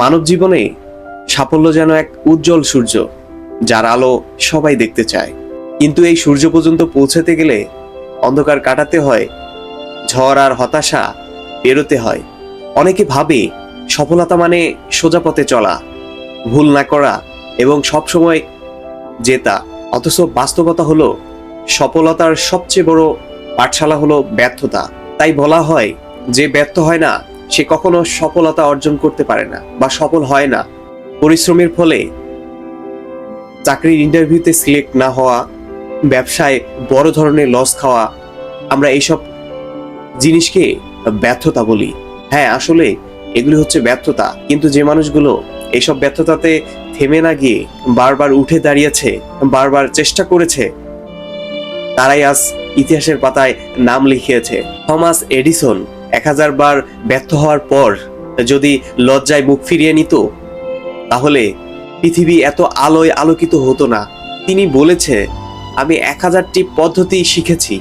মানব জীবনে সাফল্য যেন এক উজ্জ্বল সূর্য, যার আলো সবাই দেখতে চায়। কিন্তু এই সূর্য পর্যন্ত পৌঁছাতে গেলে অন্ধকার কাটাতে হয়, ঝড় আর হতাশা পেরোতে হয়। অনেকে ভাবে সফলতা মানে সোজা পথে চলা, ভুল না করা এবং সবসময় জেতা। অথচ বাস্তবতা হলো, সফলতার সবচেয়ে বড় পাঠশালা হলো ব্যর্থতা। তাই বলা হয়, যে ব্যর্থ হয় না সে কখনো সফলতা অর্জন করতে পারে না বা সফল হয় না। পরিশ্রমের ফলে চাকরির ইন্টারভিউতে সিলেক্ট না হওয়া, ব্যবসায় বড় ধরনের লস খাওয়া, আমরা এইসব জিনিসকে ব্যর্থতা বলি। হ্যাঁ আসলে এগুলি হচ্ছে ব্যর্থতা, কিন্তু যে মানুষগুলো এইসব ব্যর্থতাতে থেমে না গিয়ে বারবার উঠে দাঁড়িয়েছে, বারবার চেষ্টা করেছে, তারাই আজ ইতিহাসের পাতায় নাম লিখিয়েছে। থমাস এডিসন এক হাজার বার ব্যর্থ হওয়ার পর যদি লজ্জায় মুখ ফিরিয়ে নিত, তাহলে পৃথিবী এত আলোয় আলোকিত হতো না। তিনি বলেছে, আমি এক হাজারটি পদ্ধতি শিখেছি।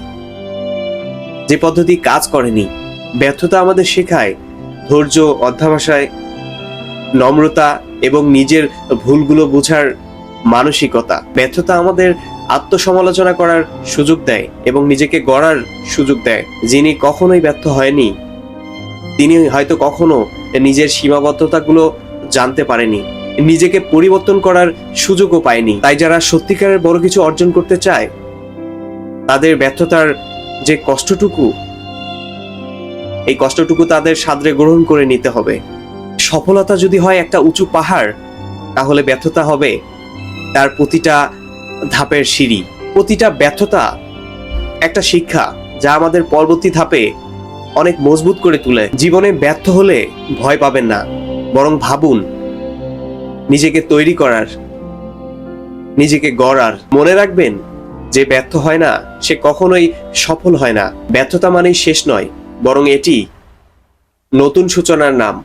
যে পদ্ধতি কাজ করেনি, ব্যর্থতা আমাদের শেখায়। ধৈর্য, অধ্যাবসায়, নম্রতা এবং নিজের ভুলগুলো বোঝার মানসিকতা। ব্যর্থতা আমাদের আত্মসমালোচনা করার সুযোগ দেয় এবং নিজেকে গড়ার সুযোগ দেয়, যিনি কখনোই ব্যর্থ হয়নি। তিনি হয়তো কখনো নিজের সীমাবদ্ধতাগুলো জানতে পারেনি, নিজেকে পরিবর্তন করার সুযোগও পায়নি। তাই যারা সত্যিকারের বড় কিছু অর্জন করতে চায়, তাদের ব্যর্থতার যে কষ্টটুকু, এই কষ্টটুকু তাদের সাদরে গ্রহণ করে নিতে হবে। সফলতা যদি হয় একটা উঁচু পাহাড়, তাহলে ব্যর্থতা হবে। তার প্রতিটা ধাপের সিঁড়ি। প্রতিটা ব্যর্থতা একটা শিক্ষা যা আমাদের পরবর্তী ধাপে অনেক মজবুত করে তুলে। জীবনে ব্যর্থ হলে ভয় পাবেন না, বরং ভাবুন, নিজেকে তৈরি করার, নিজেকে গড়ার। মনে রাখবেন, যে ব্যর্থ হয় না, সে কখনোই সফল হয় না। ব্যর্থতা মানেই শেষ নয়, বরং এটি নতুন সূচনার নাম।